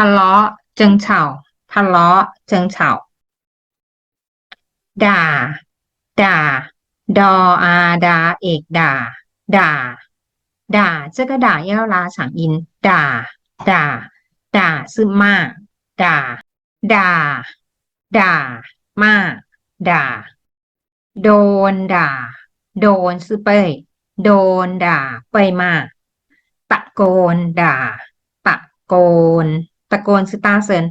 ทะเลาะจึงเฉาทะเลาะจึงเฉาด่า ด่า ดออาดา เอกด่า ด่า ด่าเจ้าก็ด่าเย้าลาสังอิน ด่า ด่า ด่าซึมมาก ด่า ด่า ด่า มาก ด่า โดนด่า โดนซึเป้ยโดนด่าไปมาก ตะโกนด่า ตะโกน ตะโกนคือตาเซิน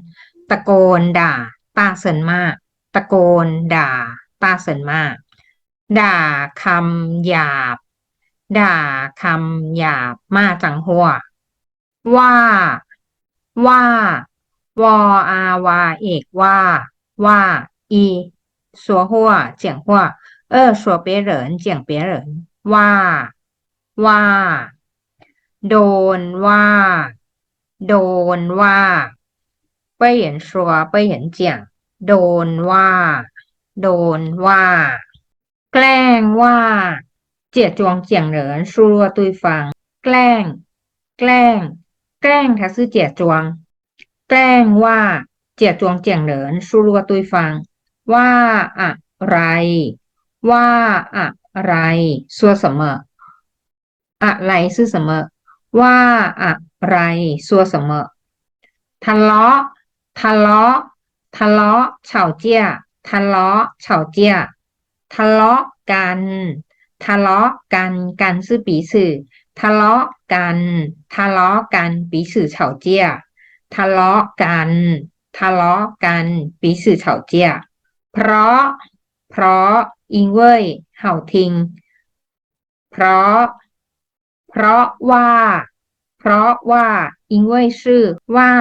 ตะโกนด่า ตาเซินมาก ตะโกนด่า ตาเซินมาก ด่าคำหยาบ ด่าคำหยาบมาจังหัว ว่า ว่าวออาวาเอกว่า ว่าอีสัวหัวเจียงหัวเออสัวเปเหรินเจียงเปเหรินว่า ว่า โดนว่า โดนว่าไปเห็นชัวไปเห็นเจียง โดนว่า โดนว่า แกล้งว่า เจียจวงเจียงเหรินชัวตุยฟัง แกล้ง แกล้ง แกล้งทักซื้อเจียจวง แกล้งว่า เจียจวงเจียงเหรินชัวตุยฟัง ว่าอะไร ว่าอะไรซัวเสมออะไรซื่อเสมอว่าอะ ไรซัวเสมอทะเลาะทะเลาะทะเลาะเฉาเจี้ยทะเลาะเฉาเจี้ยทะเลาะกัน ทะเลาะกันกันซื้อปีสื่อทะเลาะกัน ทะเลาะกันปีสื่อเฉาเจี้ยทะเลาะกัน ทะเลาะกันปีสื่อเฉาเจี้ยเพราะ เพราะอิงเว่ยเห่าทิง เพราะ เพราะว่า ราะว่า因为是ว่า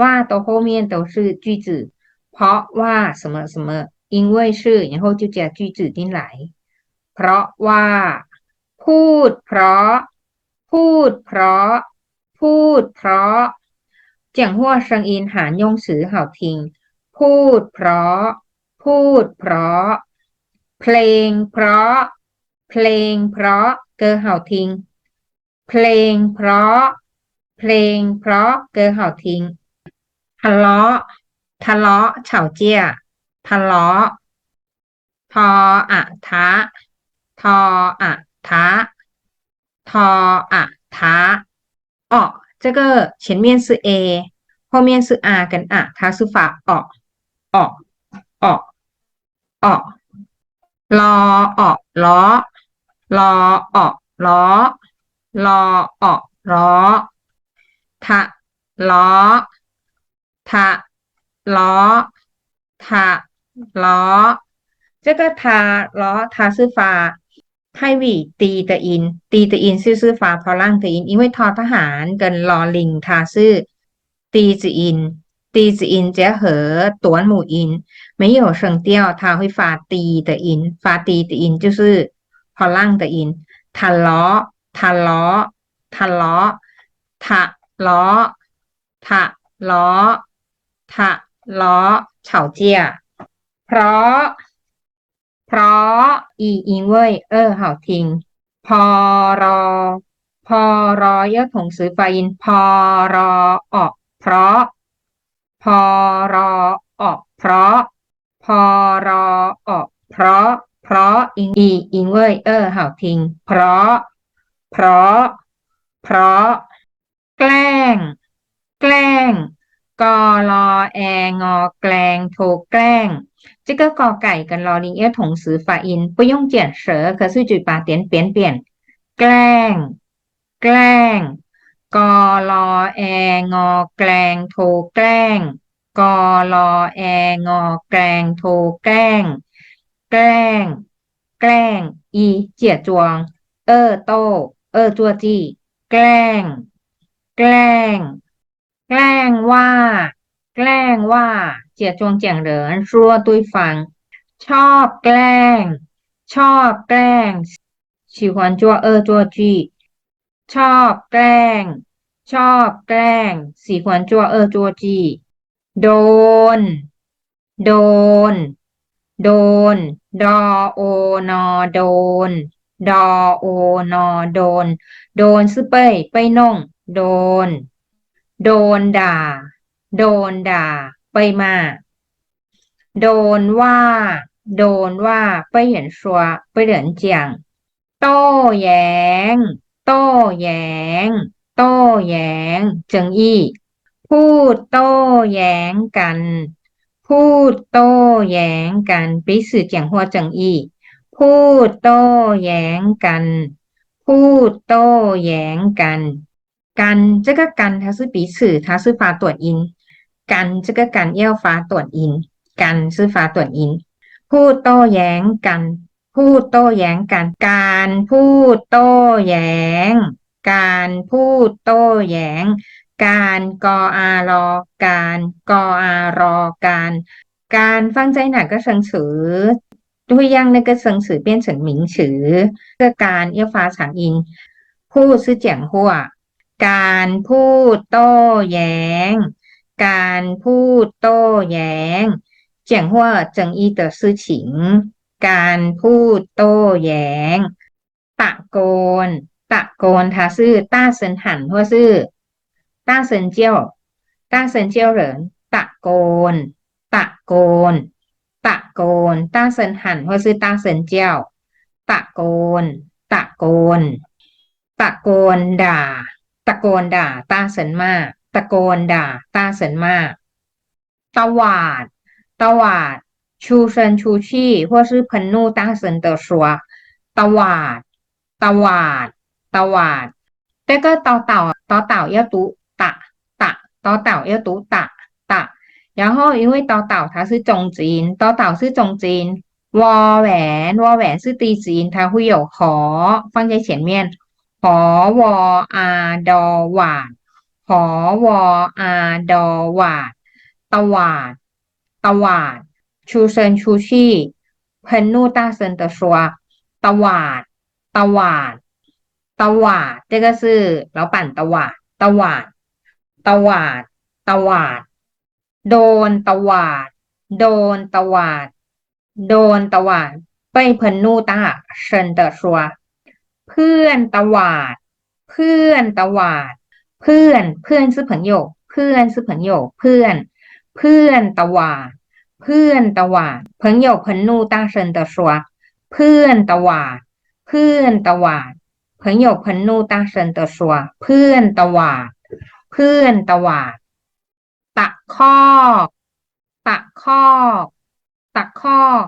ว่าตัว后面都是句子เพราะว่า什么什么因为是然后就加句子进来เพราะว่า พูด เพราะ พูด เพราะ พูด เพราะ讲话声音หาร用词好听พูด เพราะ พูด เพราะ เพลง เพราะ เพลง เพราะเกอเห่าทิง เพลง เพราะ เพลง เพราะเกอเห่าทิงทะเลาะ ทะเลาะเฉาเจี้ย ทะเลาะ ทออะทะ ทออะทะ ทออะทะ哦这个前面是 a 后面是 r 跟 a 它是发哦哦哦哦รอออก ล้อรอออกล้อรอออกล้อทะล้อทะล้อทะล้อ这个ทาล้อทา是发泰语低的音低的音就是发พอล่าง的音因为ทอทหาร跟ลอลิงทา是低子音低子音结合短母音没有声调，它会发低的音，发低的音就是พอล่าง的音。ทะเลาะ ทะเลาะทะเลาะทะเลาะทะเลาะทะเลาะเฉาเจียเพราะ เพราะอีอิงเว่ยเออเห่าทิง พอรอ พอรอเยอะถงซื้อไฟอิน พอรอออก เพราะ พอรอออก เพราะ พอรอออก เพราะ เพราะอิงอีอิงเว่ยเออเห่าทิง เพราะ เพราะ เพราะ แกล้ง แกล้ง กอรอแองอแกล้งโทแกล้ง这个กอไก่跟ลอลิง要同时发音不用卷舌可是嘴巴点扁扁แกล้ง แกล้ง กอรอแองอแกล้งโทแกล้ง กอรอแองอแกล้งโทแกล้ง แกล้ง แกล้ง อีเจียจวง เออโต เออ ตัวจีแกล้ง แกล้ง แกล้งว่า แกล้งว่า เจียจวงเจียงเหรินรัวตุยฟัง ชอบแกล้ง ชอบแกล้งฉีหวนจัวเออจัวจีชอบแกล้ง ชอบแกล้งสีขวนจัวเออจัวจีโดน โดน โดน ดอโอนอโดน ดอโอนอโดน โดนซื้อไปไปน่องโดน โดนด่า โดนด่า ไปมา โดนว่า โดนว่าไปเห็นชัวไปเหรียเจียง โต้แยง้ง โต้แยง้ง โต้แยง้งเจิงอี้พูดโต้แย้งกัน พูดโต้แย้งกันไปสื่อเจียงหัวเจิงอี้ พูดโต้แย้งกัน พูดโต้แย้งกัน กัน这个กัน它是彼此它是发短音กัน这个กัน要发短音กัน是发短音พูดโต้แย้งกัน พูดโต้แย้งกัน การพูดโต้แย้ง การพูดโต้แย้ง การกออารอ การกออารอ การ การ放在 哪个生词会让那个生词变成名词这个การ要发长音พูด是讲话การพูดโต้แย้ง การพูดโต้แย้ง讲话争议的事情การพูดโต้แย้ง ตะโกน ตะโกน它是大声喊或是大声叫大声叫人ตะโกน ตะโกน ตะโกน大声喊或是大声叫ตะโกน ตะโกน ตะโกนด่า ตะโกนด่า大声骂ตะโกนด่า大声骂ตวาด ตวาด 出声出气或是喷怒大声的说ตวาด ตวาด ตวาด这个ต่อเต่าต่อเต่า要读ตะตะต่อเต่า要读ตะตะ 然后因为ต่อเต่า它是中指音ต่อเต่า是中指音วอแหวนวอแหวน是低指音它会有หอ放在前面หอวออาดอหวาดหอวออาดอหวาดตวาด ตวาด出声出气喷怒大声的说ตวาด ตวาด ตวาด这个是老板ตวาด ตวาด ตวาด ตวาด โดนตวาด โดนตวาด โดนตวาดไปเพิ่นนูตาเชิญเตอร์ชัเพื่อนตวาด เพื่อนตวาด เพื่อน เพื่อนซื้อเผินยก เพื่อนซื้อเผินยก เพื่อน เพื่อนตวาด เพื่อนตวาด เผินโยกเผินนูตาเชิญเตอร์ชัเพื่อนตวาด เพื่อนตวาด เผินโยกเผินนูตาเชิญเตอร์ชัเพื่อนตวาด เพื่อนตวาด ตะคอกตะคอกตะคอก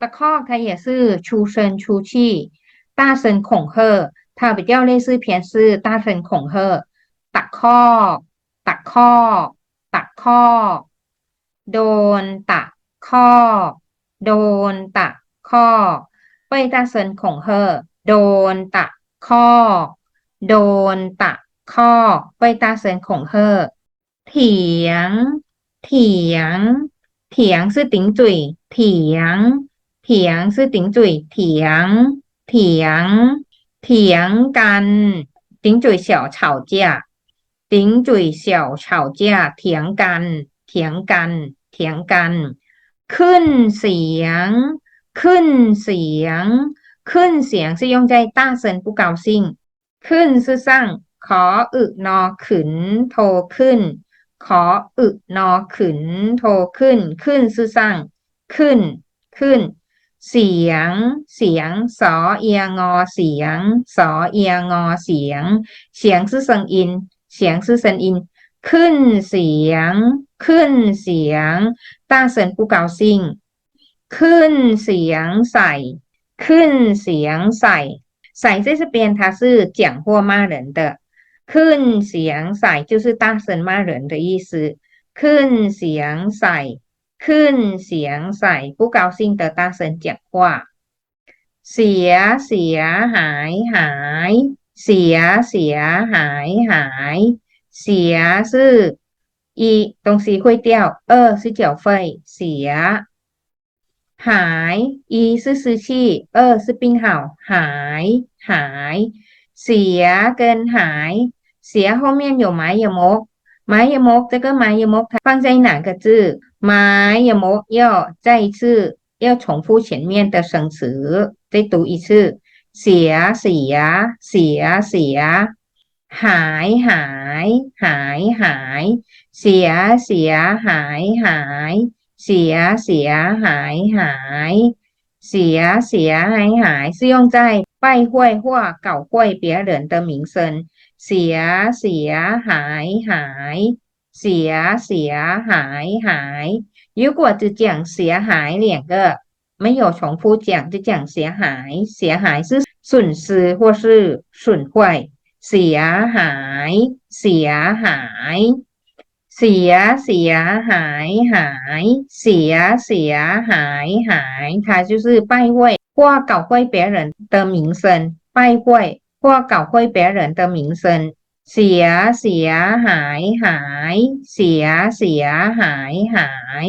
ตะคอก它也是出声出气大声恐吓它比较类似偏是大声恐吓ตะคอกตะคอกตะคอกโดน ตะคอกโดน ตะคอก被大声恐吓โดน ตะคอกโดน ตะคอก被大声恐吓 เถียง เถียง เถียงคือติงจุยเถียง เถียงคือติงจุยเถียง เถียง เถียงกันติ๋งจุ๋ยเฉีเติงจุยเฉีเถียงกัน เถียงกัน เถียงกัน ขึ้นเสียง ขึ้นเสียง ขึ้นเสียงซิยงใจต้าเซินปูเกาซิงขึ้นซื่อสร้างขออึนอขืนโทขึ้น ขออึนอขึ้น โทขึ้น ขึ้น是上ขึ้น ขึ้น เสียง เสียงสอเอียงอเสียงสอเอียงอเสียง เสียง是声音เสียง是声音ขึ้นเสียง ขึ้นเสียง大声不高兴ขึ้นเสียงใส่ ขึ้นเสียงใส่ ใส่在这边它是讲或骂人的 ขึ้นเสียงใส่就是大声骂人的意思ขึ้นเสียงใส่ ขึ้นเสียงใส่不高兴的大声讲话เสีย เสีย หาย หาย เสีย เสีย หาย หาย เสีย是一东西会掉二是缴费เสีย หาย 一是失去二是病好หาย หาย เสีย跟หาย เสีย后面有埋有木埋有木这个埋有木它放在哪个字埋有木要再一次要重复前面的生词再读一次เสีย เสีย เสีย เสีย หายหายหายหายเสียเสียหายหายเสียเสียหายหายเสียเสียหายหาย是用在 败坏或搞坏别人的名声เสียเสียหายหายเสียเสียหายหาย如果只讲เสียหาย两个没有重复讲就讲เสียหายเสียหาย是损失或是损坏เสียหาย เสียหาย เสียเสียหายหาย เสียเสียหายหาย它就是败坏 或搞坏别人的名声败坏或搞坏别人的名声เสียเสียหายหาย เสียเสียหายหาย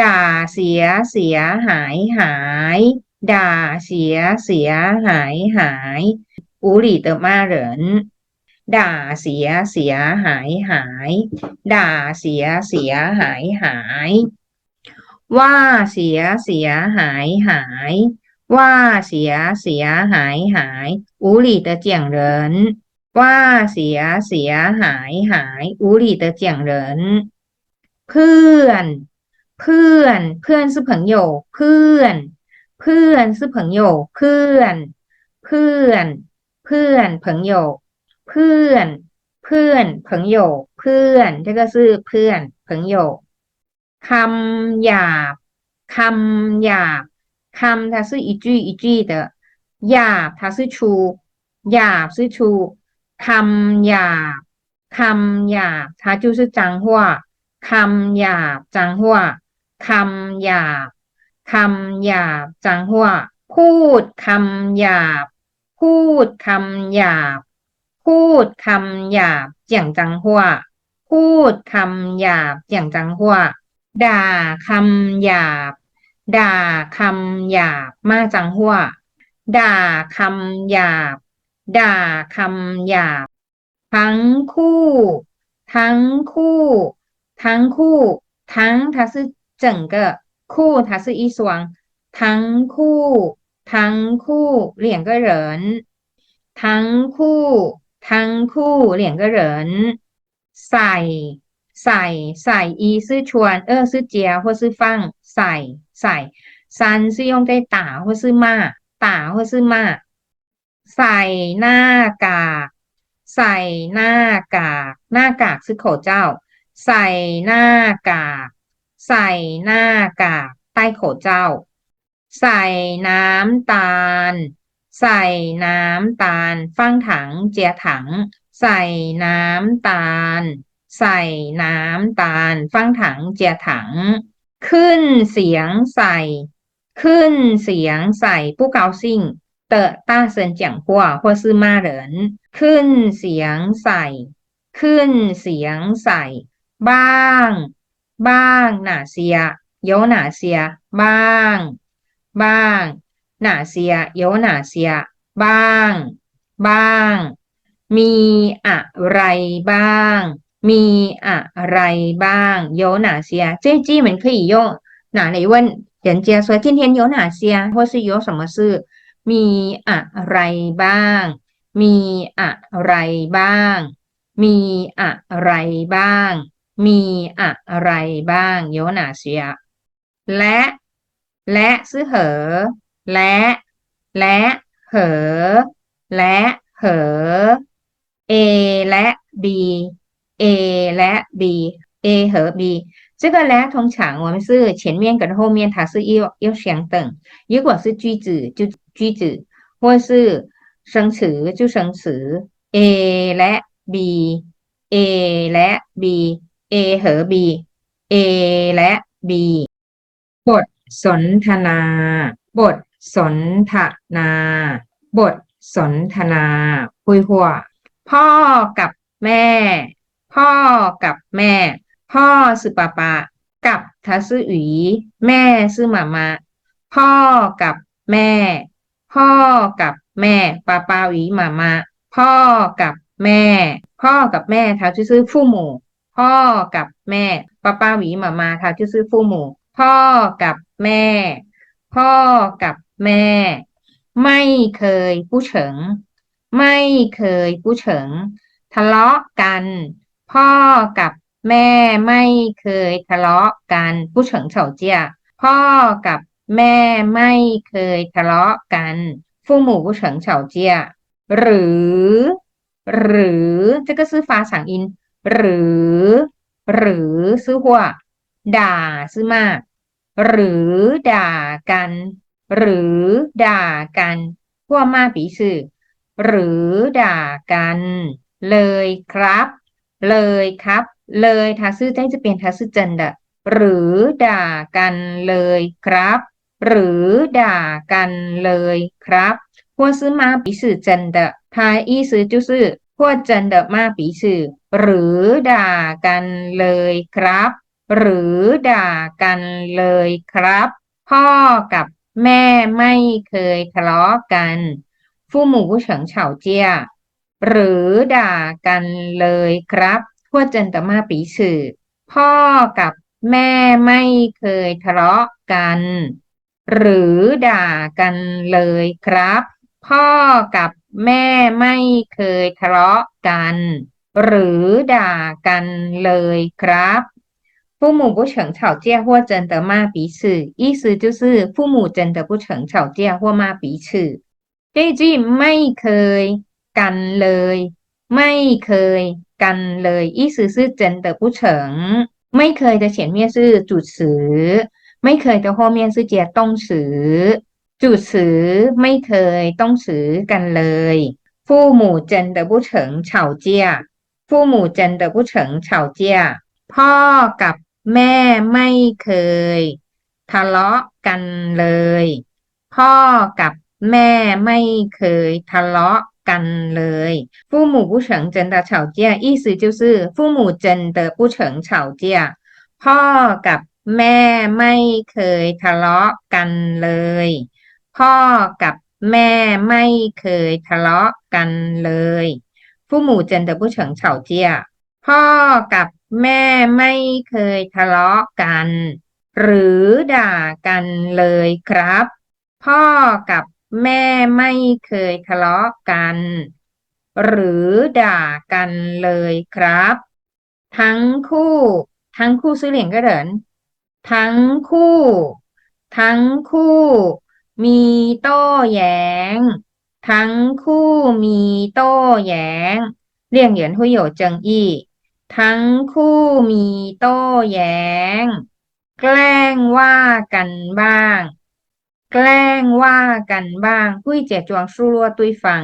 ด่าเสียเสียหายหาย ด่าเสียเสียหายหาย无理的骂人ด่าเสียเสียหายหาย ด่าเสียเสียหายหาย ว่าเสียเสียหายหาย ว่าเสียเสียหายหาย无理的讲人ว่าเสียเสียหายหาย无理的讲人เพื่อน เพื่อน เพื่อน是朋友เพื่อน เพื่อน是朋友เพื่อน เพื่อน เพื่อน朋友เพื่อน เพื่อน朋友เพื่อน这个是เพื่อน朋友คำหยาบคำหยาบ คำ它是一句一句的หยาบ它是出หยาบ是出คำหยาบคำหยาบ它就是脏话คำหยาบ脏话คำหยาบคำหยาบ脏话พูดคำหยาบ พูดคำหยาบ พูดคำหยาบ讲脏话พูดคำหยาบ讲脏话ด่าคำหยาบ ด่าคำหยาบมาจังหัวด่าคำหยาบ ด่าคำหยาบ ทั้งคู่ ทั้งคู่ ทั้งคู่ ทั้งทัศ整个คู่ทัศอีสวง ทั้งคู่ ทั้งคู่เหลี่ยงก็เหรินทั้งคู่ ทั้งคู่เหลี่ยงก็เหรินใส่ ใส่ใส่一是穿二是加或是放ใส่ใส่三是用在打或是骂打或是骂ใส่หน้ากากใส่หน้ากากหน้ากาก是口罩ใส่หน้ากากใส่หน้ากากใต้口罩ใส่น้ำตาล ใส่น้ำตาลฟังถังเจียถัง ใส่น้ำตาล ใส่น้ำตาล ฟังถังเจียถัง ขึ้นเสียงใส่ ขึ้นเสียงใส่ผู้เกาซิ่งเตอต้าเซนเจียงหัวหัวซื่มาเหรนขึ้นเสียงใส่ ขึ้นเสียงใส่ บ้าง บ้างหนาเสียเยหนาเสีย บ้าง บ้างหนาเสียเยหนาเสีย บ้าง บ้าง มีอะไรบ้าง มีอะไรบ้าง有哪些这句我们可以用哪里问人家说今天有哪些或是有什么事มีอะไรบ้าง มีอะไรบ้าง มีอะไรบ้าง มีอะไรบ้าง有哪些และ และ是和และ และ和และ和 A และ B A และ B A 和 B 这个呢，通常我们是前面跟后面它是要要相等。如果是句子就句子，或是生词就生词。A และ B A และ B A 和 B A และ B บทสนทนา บทสนทนา บทสนทนาคุยหัว พ่อกับแม่ พ่อกับแม่ พ่อซื้อป้าป้ากับทาซื่ออุ๋ยแม่ซื้อหมามาพ่อกับแม่ พ่อกับแม่ป้าป้าอุ๋ยมามาพ่อกับแม่ พ่อกับแม่ทาซื่อซื้อฟู่หมูพ่อกับแม่ป้าป้าอุ๋ยมามาทาซื้อฟู่หมูพ่อกับแม่ พ่อกับแม่ ไม่เคยผู้เฉิง ไม่เคยผู้เฉิง ทะเลาะกัน พ่อกับแม่ไม่เคยทะเลาะกันผู้เฉิงเฉาเจียพ่อกับแม่ไม่เคยทะเลาะกันฟู่หมู่ผู้เฉิงเฉาเจียหรือ หรือจะก็ซื้อฟ้าสังอิน หรือ หรือซื้อหัวด่าซื้อมาก หรือด่ากัน หรือด่ากันหัวมาปีซื่อหรือด่ากัน เลยครับ เลยครับ เลยทาซื่อใจจะเปลี่ยนทาซื่อเจนเดะหรือด่ากันเลยครับ หรือด่ากันเลยครับ或是骂彼此真的它意思就是或真的骂彼此หรือด่ากันเลยครับ หรือด่ากันเลยครับ พ่อกับแม่ไม่เคยทะเลาะกัน父母不曾吵架 หรือด่ากันเลยครับพวกเจนตมาปีสื่อพ่อกับแม่ไม่เคยทะเลาะกัน หรือด่ากันเลยครับ พ่อกับแม่ไม่เคยทะเลาะกัน หรือด่ากันเลยครับ父母不曾吵架或真的骂彼此意思就是父母真的不曾吵架或骂彼此这句ไม่เคย กันเลย ไม่เคยกันเลยอี้ซื่อซื่อเจนเตอผู้เฉิง ไม่เคยจะเฉียนเมียซื่อจุดสือ ไม่เคยจะห่อเมียซื่อเจียต้องสือ จุดสือไม่เคยต้องสือกันเลยฟู่หมู่เจนเตอผู้เฉิงเฉาเจียฟู่หมู่เจนเตอผู้เฉิงเฉาเจียพ่อกับแม่ไม่เคย ทะเลาะกันเลย พ่อกับแม่ไม่เคยทะเลาะกันเลย父母不曾真的吵架意思就是父母真的不曾吵架พ่อกับแม่ไม่เคยทะเลาะกันเลย พ่อกับแม่ไม่เคยทะเลาะกันเลย父母真的不曾吵架พ่อกับแม่ไม่เคยทะเลาะกัน หรือด่ากันเลยครับ พ่อกับ แม่ไม่เคยทะเลาะกัน หรือด่ากันเลยครับ ทั้งคู่ ทั้งคู่ซื้อเหรียญก็เหรินทั้งคู่ ทั้งคู่ มีโต้แย้ง ทั้งคู่มีโต้แย้งเรียงเหรียญหุยโยเจิงอี้ทั้งคู่มีโต้แย้ง แกล้งว่ากันบ้าง แกล้งว่ากันบ้างกุ้ยเจียจวงสู้รัวตุยฟัง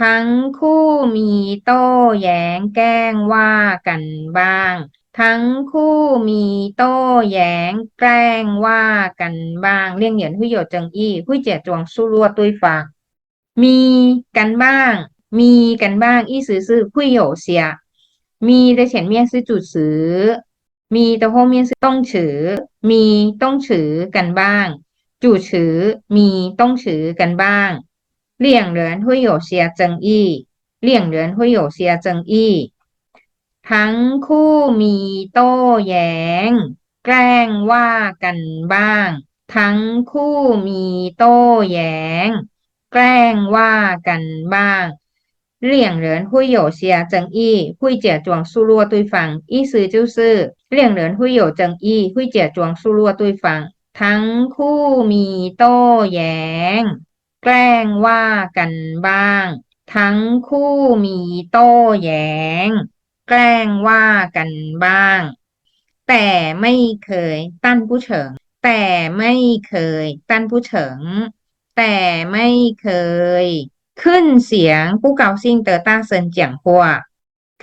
ทั้งคู่มีโต้แย้งแกล้งว่ากันบ้าง ทั้งคู่มีโต้แย้งแกล้งว่ากันบ้างเลี่ยงเหยียนหุยโยจังอี้หุยเจียจวงสู้รัวตุยฟัง มีกันบ้าง มีกันบ้างอี้ซื้อซื้อหุยโยเสียมีแต่เฉียนเมียซื้อจุดซื้อมีแต่โฮเมียซื้อต้องถือมีต้องถือกันบ้าง จู่ฉือมีต้องฉือกันบ้างเลี่ยงเหรินหุยโยเซียจังอี้เลี่ยงเหรินหุยโยเซียจังอี้ทั้งคู่มีโต้แย้ง แกล้งว่ากันบ้าง ทั้งคู่มีโต้แย้ง แกล้งว่ากันบ้างเลี่ยงเหรินหุยโยเซียจังอี้หุยเจียจวงสู้รัวตุยฟังอี้ซื้อจิ้วซื่อเลี่ยงเหรินหุยโยเจังอี้หุยเจียจวงสู้รัวตุยฟัง ทั้งคู่มีโต้แย้ง แกล้งว่ากันบ้าง ทั้งคู่มีโต้แย้ง แกล้งว่ากันบ้าง แต่ไม่เคยตั้นผู้เฉิง แต่ไม่เคยตั้นผู้เฉิง แต่ไม่เคย ขึ้นเสียงผู้เกาซิ่งเตอต้าเซินเจียงหัว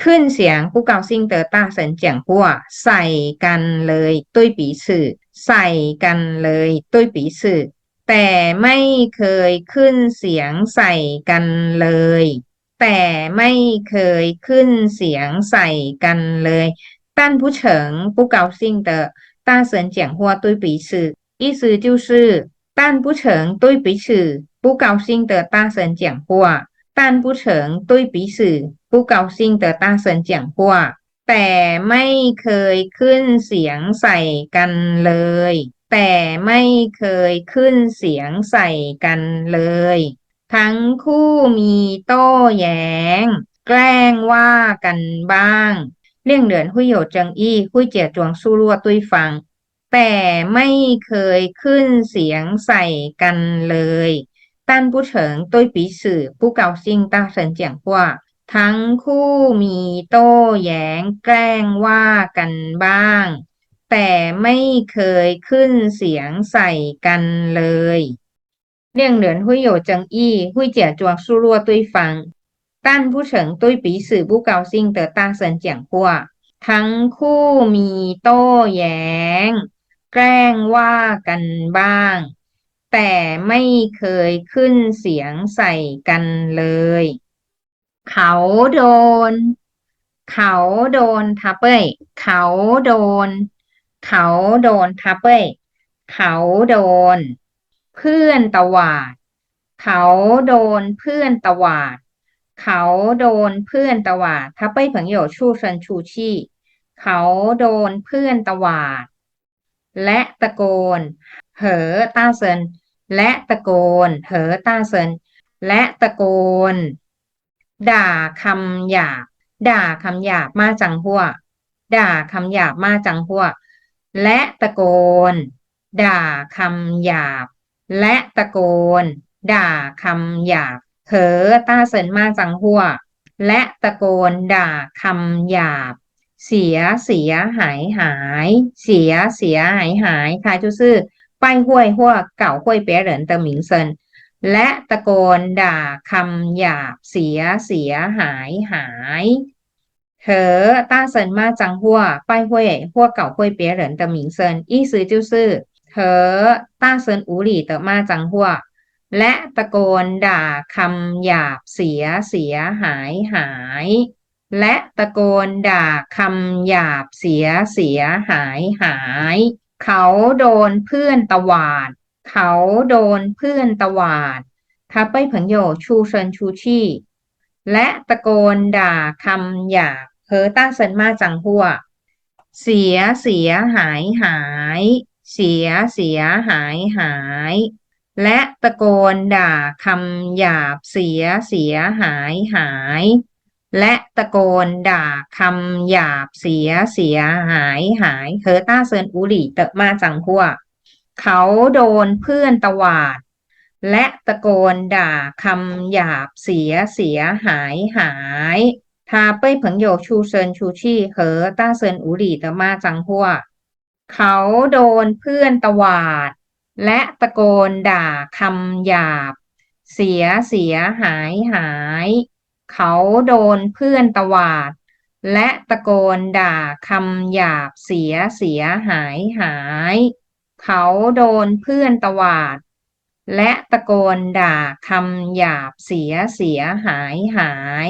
ขึ้นเสียงผู้เกาซิ่งเตอต้าเซินเจียงหัวใส่กันเลยตุ้ยปีสื่อ ใส่กันเลย对彼此แต่ไม่เคยขึ้นเสียงใส่กันเลย แต่ไม่เคยขึ้นเสียงใส่กันเลย但不成不高兴的大声讲话对彼此意思就是但不成对彼此不高兴的大声讲话，但不曾对彼此不高兴的大声讲话 แต่ไม่เคยขึ้นเสียงใส่กันเลย แต่ไม่เคยขึ้นเสียงใส่กันเลย ทั้งคู่มีโต้แย้ง แกล้งว่ากันบ้าง เลี่ยงเหลือนหุยโหยจิงอี้หุยเจียจวงสู้รั่วตุ้ยฟัง แต่ไม่เคยขึ้นเสียงใส่กันเลยตั้นผู้เฉิงตุ้ยปีสื่อผู้เกาซิงต้าเซินเจียงว่า ทั้งคู่มีโต้แย้งแกล้งว่ากันบ้าง แต่ไม่เคยขึ้นเสียงใส่กันเลยเลี่ยงเหลือนหุยโยจิงอี้หุยเจียจวงสู้รั่วตุ้ยฟังตั้นผู้เฉิงตุ้ยปีสื่อผู้เกาซิงเตอต้าเซินเจียงกัวทั้งคู่มีโต้แย้ง แกล้งว่ากันบ้าง แต่ไม่เคยขึ้นเสียงใส่กันเลย เขาโดน เขาโดนทับเป้ยเขาโดน เขาโดนทับเป้ยเขาโดน เพื่อนตวาด เขาโดนเพื่อนตวาด เขาโดนเพื่อนตวาดทับเป้ยเผิงโยชูเซินชูชี่ เขาโดนเพื่อนตวาด และตะโกน เหอต้าเซินและตะโกน เหอต้าเซินและตะโกน ด่าคำหยาบ ด่าคำหยาบมาจังหัว ด่าคำหยาบมาจังหัว และตะโกน ด่าคำหยาบ และตะโกน ด่าคำหยาบเหอต้าเซินมาจังหัว และตะโกนด่าคำหยาบ เสียเสียหายหาย เสียเสียหายหายทายทุซื่อป้ายห้วยหัวเก่าห้วยเปียเหรินเตอหมิงเซิน และตะโกนด่าคำหยาบเสียเสียหายหายเหอต้าเซินมาจังหัวป้ายห้วยหัวเก่าห้วยเปียเหรินเตอหมิงเซินอี้ซือจิ้วซื่อเหอต้าเซินอูหลี่เตอมาจังหัวและตะโกนด่าคำหยาบเสียเสียหายหาย และตะโกนด่าคำหยาบเสียเสียหายหาย เขาโดนเพื่อนตวาด เขาโดนเพื่อนตวาดทับไปผงโยชูเซินชูชี่ และตะโกนด่าคำหยาบเฮอต้าเซินมาจังหัว เสียเสียหายหาย เสียเสียหายหาย และตะโกนด่าคำหยาบเสียเสียหายหาย และตะโกนด่าคำหยาบเสียเสียหายหายเฮอต้าเซินอูหลี่เตะมาจังหัว เขาโดนเพื่อนตวาด และตะโกนด่าคำหยาบเสียเสียหายหายทาเป้ยเผิงโยชูเซินชูชี่เหอต้าเซินอูหลี่ตะมาจังหัวเขาโดนเพื่อนตวาด และตะโกนด่าคำหยาบ เสียเสียหายหาย เขาโดนเพื่อนตวาด และตะโกนด่าคำหยาบเสียเสียหายหาย เขาโดนเพื่อนตวาด และตะโกนด่าคำหยาบเสียเสียหายหาย